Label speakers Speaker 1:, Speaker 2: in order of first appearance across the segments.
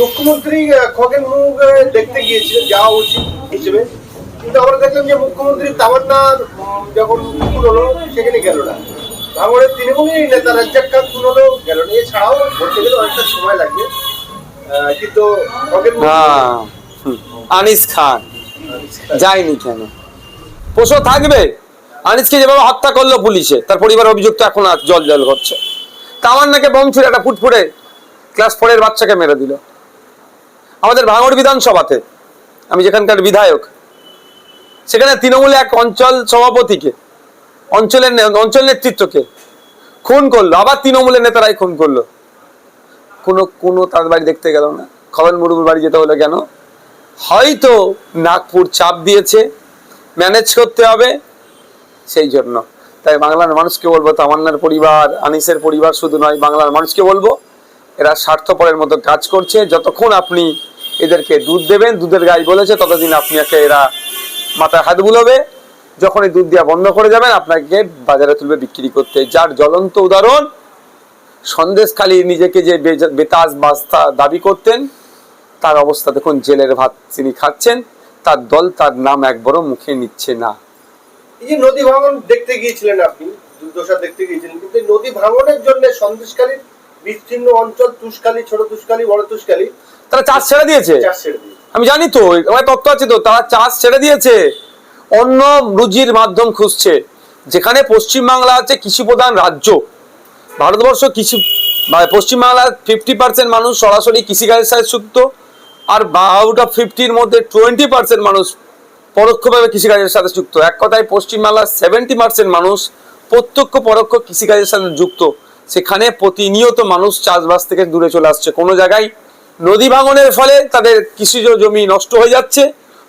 Speaker 1: মুখ্যমন্ত্রী খগেন মুর্মুকে দেখতে গিয়েছিলেন, যাওয়া উচিত হিসেবে। কিন্তু আমরা দেখলাম যে মুখ্যমন্ত্রী তামান্নার যখন খুন হলো, সেখানে গেল না। ভাঙড়ের তৃণমূলী নেতা রাজ্জাক খান খুন হলো গেল না। এছাড়াও বলতে গেলে অনেকটা সময় লাগবে। কিন্তু খগেন।
Speaker 2: আনিস খান। যায়নি কেন? প্রশ্ন থাকবে? আনিসকে যেভাবে হত্যা করল পুলিশে, তার পরিবার অভিযুক্ত এখন জল জল করছে। তামান্নাকে বোম একটা ফুটফুটে ক্লাস ফোরের বাচ্চাকে মেরে দিল। আমাদের ভাঙড় বিধানসভাতে, আমি যেখানকার বিধায়ক, সেখানে তৃণমূলে এক অঞ্চল সভাপতিকে, অঞ্চলের অঞ্চল নেতৃত্বকে খুন করল, আবার তৃণমূলের নেতারাই খুন করল। কোনো কোনো তার বাড়ি দেখতে গেল না। খবর মুরুবুর বাড়ি যেতে হলো কেন? হয়তো নাগপুর চাপ দিয়েছে, ম্যানেজ করতে হবে, সেই জন্য। তাই বাংলার মানুষকে বলব, তামান্নার পরিবার, আনিসের পরিবার শুধু নয়, বাংলার মানুষকে বলব, এরা স্বার্থপরের মতো কাজ করছে। যতক্ষণ আপনি এদেরকে দুধ দেবেন, দুধের গাই বলেছে, ততদিন আপনি একে এরা মাথায় হাত বুলোবে। যখন এই দুধ দেওয়া বন্ধ করে যাবেন, আপনাকে বাজারে তুলবে, বিক্রি করতে। যার জ্বলন্ত উদাহরণ, সন্দেশখালী নিজেকে যে বেতাজ বাস্তা দাবি করতেন, তার অবস্থা দেখুন, জেলের ভাত তিনি খাচ্ছেন, তার দল, তার নাম একবারও মুখে নিচ্ছে না।
Speaker 1: এই যে নদী ভাঙন দেখতে গিয়েছিলেন আপনি, দুর্দশা দেখতে গিয়েছিলেন, কিন্তু নদী ভাঙনের জন্য সন্দেশকালীর বিস্তীর্ণ অঞ্চল তুষকালী ছোট তুষকালী বড় তুষকালী
Speaker 2: তারা চাষ ছেড়ে দিয়েছে?
Speaker 1: চাষ ছেড়ে দিয়ে
Speaker 2: আমি জানি তো আমার তথ্য আছে তো তারা চাষ ছেড়ে দিয়েছে। অন্য রুজির মাধ্যম খুঁজছে যেখানে পশ্চিমবাংলা আছে কৃষি প্রধান রাজ্য। ভারতবর্ষ কৃষি পশ্চিমবাংলার ফিফটি পার্সেন্ট মানুষ সরাসরি কৃষিকাজের সাথে যুক্ত আর আউট অফ ফিফটির মধ্যে টোয়েন্টি পার্সেন্ট মানুষ পরোক্ষভাবে কৃষিকাজের সাথে যুক্ত। এক কথায় পশ্চিমবাংলার সেভেন্টি পার্সেন্ট মানুষ প্রত্যক্ষ পরোক্ষ কৃষিকাজের সাথে যুক্ত। সেখানে প্রতিনিয়ত মানুষ চাষবাস থেকে দূরে চলে আসছে। কোনো জায়গায় নদী ভাঙনের ফলে তাদের কৃষিজ জমি নষ্ট হয়ে যাচ্ছে।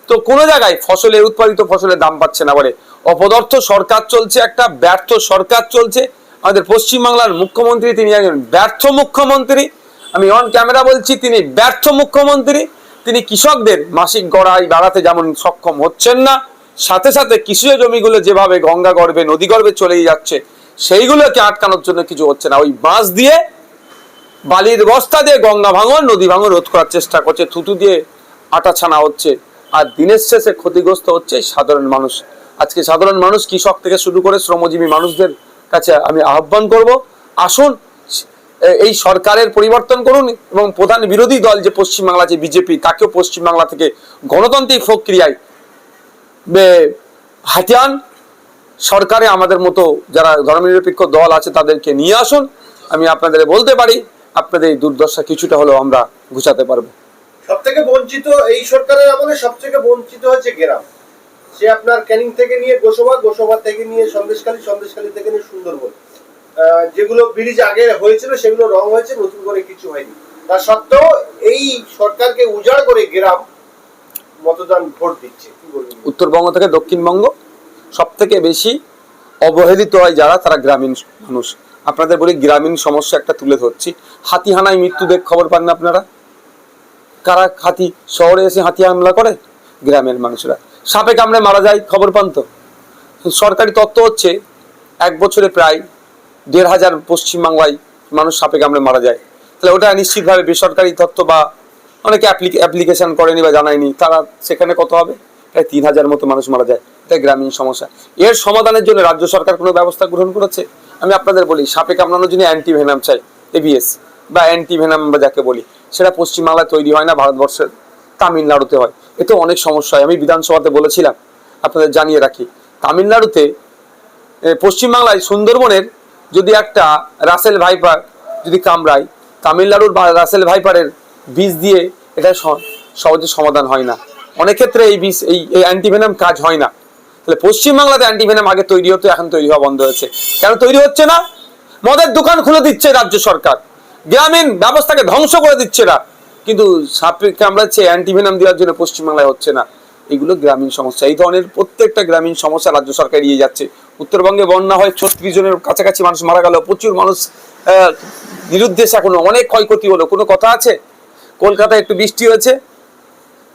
Speaker 2: তো কোনো জায়গায় ফসলের উৎপাদিত ফসলের দাম পাচ্ছে না বলে। অপদার্থ সরকার চলছে একটা, ব্যর্থ সরকার চলছে। আমাদের পশ্চিমবাংলার মুখ্যমন্ত্রী তিনি একজন ব্যর্থ মুখ্যমন্ত্রী। আমি অন ক্যামেরা বলছি, তিনি ব্যর্থ মুখ্যমন্ত্রী। তিনি কৃষকদের মাসিক গড়াই বাড়াতে যেমন সক্ষম হচ্ছেন না, সাথে সাথে কৃষিজ জমিগুলো যেভাবে গঙ্গা গর্ভে, নদী গর্ভে চলেই যাচ্ছে সেইগুলোকে আটকানোর জন্য কিছু হচ্ছে না। ওই বাঁশ দিয়ে, বালির বস্তা দিয়ে গঙ্গা ভাঙন, নদী ভাঙন রোধ করার চেষ্টা করছে, থুতু দিয়ে আটা ছানা হচ্ছে। আর দিনের শেষে ক্ষতিগ্রস্ত হচ্ছে সাধারণ মানুষ। আজকে সাধারণ মানুষ কৃষক থেকে শুরু করে শ্রমজীবী মানুষদের কাছে আমি আহ্বান করব, আসুন, এই সরকারের পরিবর্তন করুন এবং প্রধান বিরোধী দল যে পশ্চিমবাংলা, যে বিজেপি, তাকেও পশ্চিমবাংলা থেকে গণতান্ত্রিক প্রক্রিয়ায় হাতিয়ান সরকারে আমাদের মতো যারা ধর্মনিরপেক্ষ দল আছে তাদেরকে নিয়ে আসুন। আমি আপনাদের বলতে পারি আপনাদের এই দুর্দশা কিছুটা হলেও আমরা ঘুচাতে পারব।
Speaker 1: সব থেকে বঞ্চিত এই সরকারের আমলে সব থেকে বঞ্চিত হচ্ছে গ্রাম। সে আপনার ক্যানিং থেকে নিয়ে গোসবা গোসবা থেকে নিয়ে সন্দেশখালী সন্দেশখালী থেকে নিয়ে সুন্দরবন। যেগুলো ব্রিজ আগে হয়েছিল সেগুলো রং হয়েছে নতুন করে কিছু হয়নি। তা সত্ত্বেও এই সরকারকে উজাড় করে গ্রাম মতদান ভোট দিচ্ছে।
Speaker 2: উত্তরবঙ্গ থেকে দক্ষিণবঙ্গ সব থেকে বেশি অবহেলিত হয় যারা, তারা গ্রামীণ মানুষ। আপনাদের বলি গ্রামীণ সমস্যা একটা তুলে ধরছি। হাতি হানায় মৃত্যু দেখ খবর পান না আপনারা? কারা হাতি শহরে এসে হাতি হামলা করে? গ্রামের মানুষরা। সাপে কামড়ে মারা যায়, খবর পান তো? সরকারি তত্ত্ব হচ্ছে, এক বছরে প্রায় দেড় হাজার পশ্চিমবাংলায় মানুষ সাপে কামড়ে মারা যায়। তাহলে ওটা নিশ্চিতভাবে বেসরকারি তত্ত্ব বা অনেকে অ্যাপ্লিকেশন করেনি বা জানায়নি, তারা সেখানে কত হবে? প্রায় তিন হাজার মতো মানুষ মারা যায়। এটা গ্রামীণ সমস্যা। এর সমাধানের জন্য রাজ্য সরকার কোনো ব্যবস্থা গ্রহণ করেছে? আমি আপনাদের বলি, সাপে কামড়ানোর জন্য অ্যান্টি ভেনাম চাই এবিএস বা অ্যান্টি ভেনাম আমরা যাকে বলি, সেটা পশ্চিমবাংলায় তৈরি হয় না, ভারতবর্ষের তামিলনাড়ুতে হয়। এতে অনেক সমস্যা হয়। আমি বিধানসভাতে বলেছিলাম, আপনাদের জানিয়ে রাখি, তামিলনাড়ুতে পশ্চিমবাংলায় সুন্দরবনের যদি একটা রাসেল ভাইপার যদি কামড়ায়, তামিলনাড়ুর রাসেল ভাইপারের বীজ দিয়ে এটা সহজে সমাধান হয় না। অনেক ক্ষেত্রে এই বিষ এই অ্যান্টিভেনাম কাজ হয় না। তাহলে পশ্চিমবাংলাতে অ্যান্টিভেনাম আগে তৈরি হতো, এখন তৈরি হওয়া বন্ধ হয়েছে। কেন তৈরি হচ্ছে না? মদের দোকান খুলে দিচ্ছে রাজ্য সরকার। গ্রামীণ ব্যবস্থাকে ধ্বংস করে দিচ্ছে না কিন্তু সাপে কামড়াচ্ছে অ্যান্টিভেনাম দেওয়ার জন্য পশ্চিমবাংলায় হচ্ছে না। এগুলো গ্রামীণ সমস্যা। এই ধরনের প্রত্যেকটা গ্রামীণ সমস্যা রাজ্য সরকার এড়িয়ে যাচ্ছে। উত্তরবঙ্গে বন্যা হয়, ছত্রিশ জনের কাছাকাছি মানুষ মারা গেল, প্রচুর মানুষ নিরুদ্দেশ এখন। অনেক ক্ষয়ক্ষতি হলো। কোনো কথা আছে? কলকাতায় একটু বৃষ্টি হয়েছে।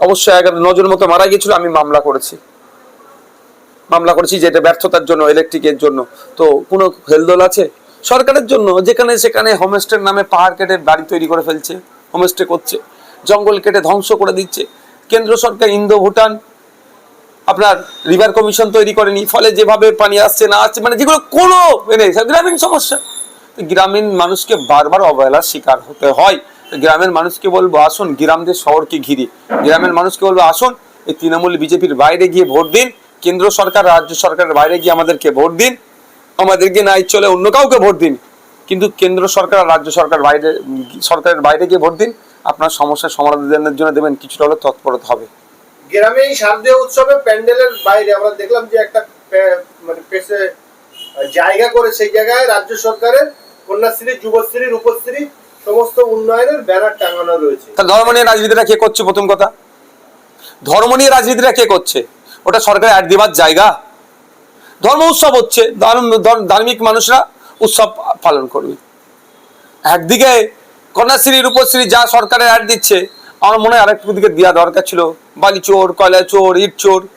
Speaker 2: অবশ্যই এগারো নজন মতো মারা গিয়েছিল, আমি মামলা করেছি। মামলা করেছি যে এটা ব্যর্থতার জন্য ইলেকট্রিকের জন্য। তো কোনো হেলদোল আছে? সরকারের জন্য, যেখানে সেখানে হোমস্টের নামে পাহাড় কেটে বাড়ি তৈরি করে ফেলছে হোমস্টে করছে, জঙ্গল কেটে ধ্বংস করে দিচ্ছে। কেন্দ্র সরকার ইন্দো ভুটান আপনার রিভার কমিশন তৈরি করেনি, ফলে যেভাবে পানি আসছে, না আসছে মানে যেগুলো কোনো মানে গ্রামীণ সমস্যা। গ্রামীণ মানুষকে বারবার অবহেলার শিকার হতে হয়। গ্রামের মানুষকে বলব, আসুন গ্রামদের শহরকে ঘিরে। গ্রামের মানুষকে বলব, আসুন এই তৃণমূল বিজেপির বাইরে গিয়ে ভোট দিন, কেন্দ্র সরকার, রাজ্য সরকারের বাইরে গিয়ে আমাদেরকে ভোট দিন, আমাদেরকে নাই চলে অন্য কাউকে ভোট দিন, কিন্তু কেন্দ্র সরকার আর রাজ্য সরকার বাইরে, সরকারের বাইরে গিয়ে ভোট দিন, আপনার সমস্যার সমাধানের জন্য দেবেন, কিছুটা হলে তৎপরতা হবে।
Speaker 1: গ্রামে এই শারদীয় উৎসবে প্যান্ডেলের বাইরে আমরা দেখলাম যে একটা মানে পেছে, জায়গা করে, সেই জায়গায় রাজ্য সরকারের কন্যাশ্রী, যুবশ্রী, রূপশ্রী সমস্ত উন্নয়নের ব্যানার টাঙানো রয়েছে।
Speaker 2: ধর্ম নিয়ে রাজনীতিটা কে করছে প্রথম কথা? ধর্ম নিয়ে রাজনীতিটা কে করছে? ওটা সরকারের অ্যাড দেওয়ার জায়গা। ধর্ম উৎসব হচ্ছে, ধর্ম- ধর- ধার্মিক মানুষরা উৎসব পালন করবে। একদিকে কন্যাশ্রী, রূপশ্রী যা সরকারের অ্যাড দিচ্ছে, আমার মনে হয় আরেকটু দিকে দেওয়া দরকার ছিল। বালি চোর, কয়লা চোর, ইট চোর,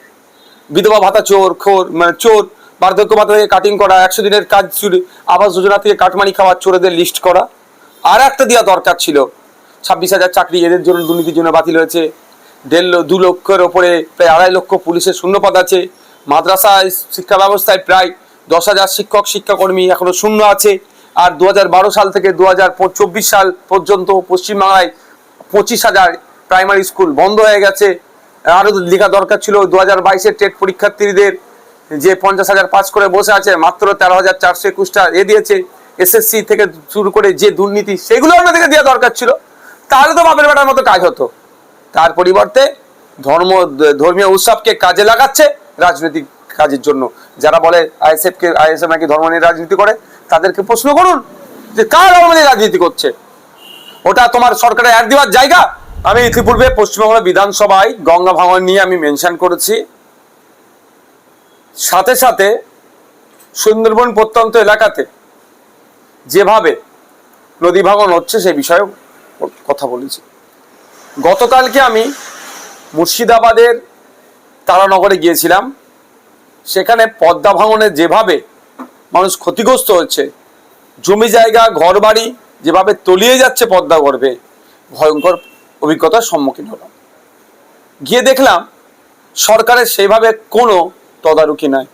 Speaker 2: বিধবা ভাতা চোর, খোর মানে চোর, বার্ধক্য ভাতা থেকে কাটিং করা, একশো দিনের কাজ চুরি আবাস যোজনা থেকে কাটমানি খাওয়া, চোরেদের লিস্ট করা। আর একটা দেওয়া দরকার ছিল। ছাব্বিশ হাজার চাকরি এদের জন্য, দুর্নীতির জন্য বাতিল হয়েছে। দেড় দু লক্ষের ওপরে প্রায় আড়াই লক্ষ পুলিশের শূন্যপদ আছে। মাদ্রাসা শিক্ষা ব্যবস্থায় প্রায় দশ হাজার শিক্ষক, শিক্ষাকর্মী এখনও শূন্য আছে। আর দু হাজার বারো সাল থেকে দু হাজার চব্বিশ সাল পর্যন্ত পশ্চিমবাংলায় পঁচিশ হাজার প্রাইমারি স্কুল বন্ধ হয়ে গেছে। আরও লেখা দরকার ছিল দু হাজার বাইশের টেট পরীক্ষার্থীদের যে পঞ্চাশ হাজার পাস করে বসে আছে, মাত্র তেরো হাজার চারশো একুশটা এ দিয়েছে। এসএসসি থেকে শুরু করে যে দুর্নীতি, সেগুলো আমাদেরকে দেওয়া দরকার ছিল। তাহলে তো বাপের বেটার মতো কাজ হতো। তার পরিবর্তে ধর্ম, ধর্মীয় উৎসবকে কাজে লাগাচ্ছে রাজনৈতিক কাজের জন্য। যারা বলে আইএসএফ কে আইএসএফ নাকি ধর্ম নিয়ে রাজনীতি করে, তাদেরকে প্রশ্ন করুন যে কার ধর্ম নিয়ে রাজনীতি করছে? ওটা তোমার সরকারের অ্যাড দেওয়ার জায়গা। আমি ইতিপূর্বে পশ্চিমবঙ্গ বিধানসভায় গঙ্গা ভাঙন নিয়ে আমি মেনশন করেছি। সাথে সাথে সুন্দরবন প্রত্যন্ত এলাকাতে যেভাবে নদী ভাঙন হচ্ছে সেই বিষয়েও কথা বলেছি। গতকালকে আমি মুর্শিদাবাদের তারানগরে গিয়েছিলাম। সেখানে পদ্মা ভাঙনে যেভাবে মানুষ ক্ষতিগ্রস্ত হচ্ছে, জমি জায়গা ঘর বাড়ি যেভাবে তলিয়ে যাচ্ছে পদ্মা গর্ভে, ভয়ঙ্কর অভিজ্ঞতার সম্মুখীন হলাম। গিয়ে দেখলাম, সরকারের সেইভাবে কোনো তদারকি নাই।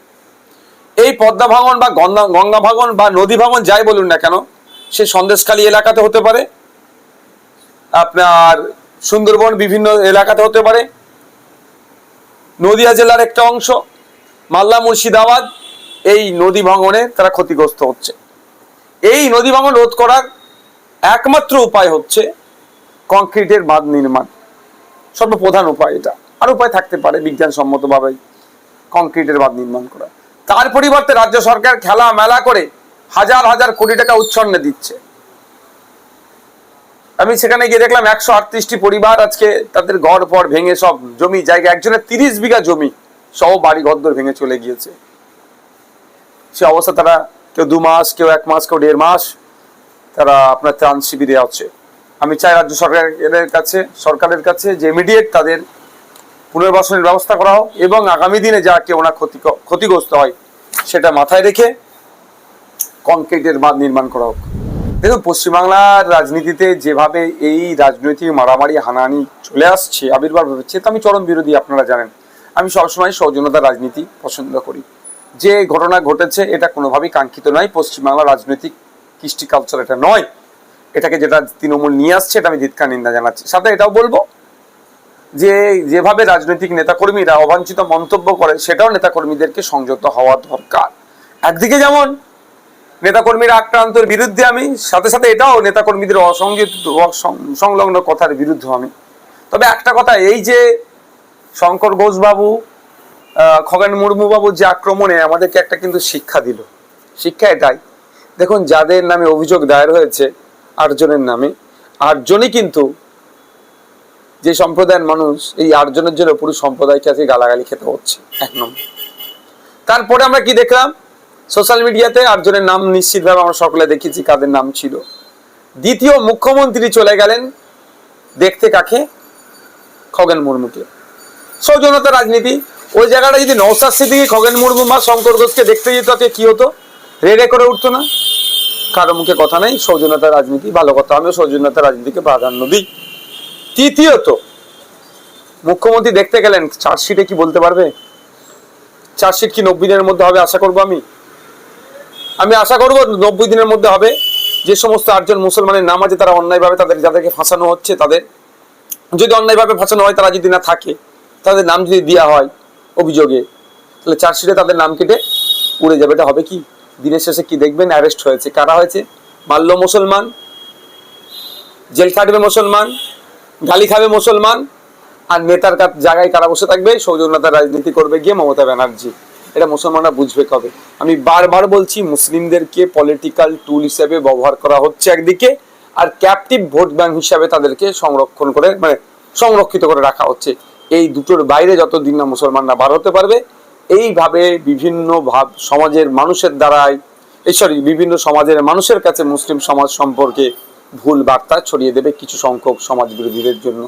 Speaker 2: এই পদ্মা ভাঙন বা গঙ্গা ভাঙন বা নদী ভাঙন যাই বলুন না কেন, সে সন্দেশখালী এলাকাতে হতে পারে, আপনার সুন্দরবন বিভিন্ন এলাকাতে হতে পারে, নদিয়া জেলার একটা অংশ মাল্লা মুর্শিদাবাদ, এই নদী ভাঙনে তারা ক্ষতিগ্রস্ত হচ্ছে। এই নদী ভাঙন রোধ করার একমাত্র উপায় হচ্ছে কংক্রিটের বাঁধ নির্মাণ। সর্বপ্রধান উপায় এটা। আর উপায় থাকতে পারে বিজ্ঞানসম্মতভাবে কংক্রিটের বাঁধ নির্মাণ করা তার পরিবর্তে রাজ্য সরকার খেলা মেলা করে হাজার হাজার কোটি টাকা উচ্ছন্নে দিচ্ছে। আমি সেখানে গিয়ে দেখলাম একশো আটত্রিশটি পরিবার আজকে তাদের ঘর, পর ভেঙে সব জমি, জায়গা, একজনের তিরিশ বিঘা জমি সব বাড়ি ঘরদোর ভেঙে চলে গিয়েছে। সে অবস্থা তারা কেউ দু মাস, কেউ এক মাস, কেউ দেড় মাস তারা আপনার ত্রাণ শিবিরে আছে। আমি চাই রাজ্য সরকারের কাছে সরকারের কাছে যে ইমিডিয়েট তাদের পুনর্বাসনের ব্যবস্থা করা হোক এবং আগামী দিনে যা কেউ না ক্ষতি ক্ষতিগ্রস্ত হয় সেটা মাথায় রেখে কংক্রিটের বাঁধ নির্মাণ করা হোক। দেখুন, পশ্চিমবাংলার রাজনীতিতে যেভাবে এই রাজনৈতিক মারামারি, হানাহানি চলে আসছে, আবির্ভাব হচ্ছে, তা আমি চরম বিরোধী, আপনারা জানেন। আমি সবসময় সৌজন্যতার রাজনীতি পছন্দ করি। যে ঘটনা ঘটেছে, এটা কোনোভাবেই কাঙ্ক্ষিত নয়। পশ্চিমবাংলার রাজনৈতিক কৃষ্টি কালচার এটা নয়। এটাকে যেটা তৃণমূল নিয়ে আসছে, এটা আমি ধিৎকার নিন্দা জানাচ্ছি। সাথে এটাও বলব যে যেভাবে রাজনৈতিক নেতাকর্মীরা অবাঞ্ছিত মন্তব্য করে, সেটাও নেতাকর্মীদেরকে সংযত হওয়া দরকার। একদিকে যেমন নেতাকর্মীরা আক্রান্তর বিরুদ্ধে আমি, সাথে সাথে এটাও নেতাকর্মীদের অসংযত, অসং- সংলগ্ন কথার বিরুদ্ধে আমি। তবে একটা কথা, এই যে শঙ্কর ঘোষবাবু খগেন মুর্মু বাবু যে আক্রমণে আমাদেরকে একটা কিন্তু শিক্ষা দিল। শিক্ষা এটাই। দেখুন, যাদের নামে অভিযোগ দায়ের হয়েছে, আটজনের নামে, আটজনই কিন্তু যে সম্প্রদায়ের মানুষ এই আটজনের জন্য পুরো সম্প্রদায়কে আজকে গালাগালি খেতে হচ্ছে, এক নম্বর। তারপরে আমরা কি দেখলাম? সোশ্যাল মিডিয়াতে আটজনের নাম নিশ্চিতভাবে আমরা সকলে দেখেছি কাদের নাম ছিল। দ্বিতীয় মুখ্যমন্ত্রী চলে গেলেন দেখতে কাকে? খগেন মুর্মুকে। সৌজন্যতা রাজনীতি। ওই জায়গাটা যদি নৌসাদ সিদ্দিকি, খগেন মুর্মু বা শঙ্কর ঘোষকে দেখতে যেত কি হতো? রেডে করে উঠতো না। কারও মুখে কথা নেই, সৌজন্যতা রাজনীতি ভালো কথা। আমিও সৌজন্যতা রাজনীতিকে প্রাধান্য দিই। তৃতীয়ত, মুখ্যমন্ত্রী দেখতে গেলেন, চার্জশিটে কি বলতে পারবে? চার্জশিট কি নব্বই দিনের মধ্যে হবে, আশা করব আমি? আমি আশা করব নব্বই দিনের মধ্যে হবে। যে সমস্ত আটজন মুসলমানের নাম আছে, তারা অন্যায়ভাবে তাদের, যাদেরকে ফাঁসানো হচ্ছে, তাদের, যদি অন্যায়ভাবে ফাঁসানো হয়, তারা যদি না থাকে, তাদের নাম যদি দেওয়া হয় অভিযোগে, তাহলে চার্জশিটে তাদের নাম কেটে উড়ে যাবে। এটা হবে কি? দিনের শেষে কি দেখবেন? অ্যারেস্ট হয়েছে। কারা হয়েছে? মাল্য মুসলমান, জেল খাটবে মুসলমান গালি খাবে মুসলমান, আর নেতার জায়গায় কারা বসে থাকবে সৌজন্যতার রাজনীতি করবে গিয়ে মমতা ব্যানার্জি। এটা মুসলমানরা বুঝবে কবে। আমি বারবার বলছি, মুসলিমদেরকে পলিটিক্যাল টুল হিসেবে ব্যবহার করা হচ্ছে একদিকে, আর ক্যাপটিভ ভোট ব্যাংক হিসাবে তাদেরকে সংরক্ষণ করে মানে সংরক্ষিত করে রাখা হচ্ছে। এই দুটোর বাইরে যতদিন না মুসলমানরা বার হতে পারবে, এইভাবে বিভিন্ন ভাব, সমাজের মানুষের দ্বারাই, এই সরি বিভিন্ন সমাজের মানুষের কাছে মুসলিম সমাজ সম্পর্কে ভুল বার্তা ছড়িয়ে দেবে কিছু সংখ্যক সমাজ বিরোধীদের জন্য।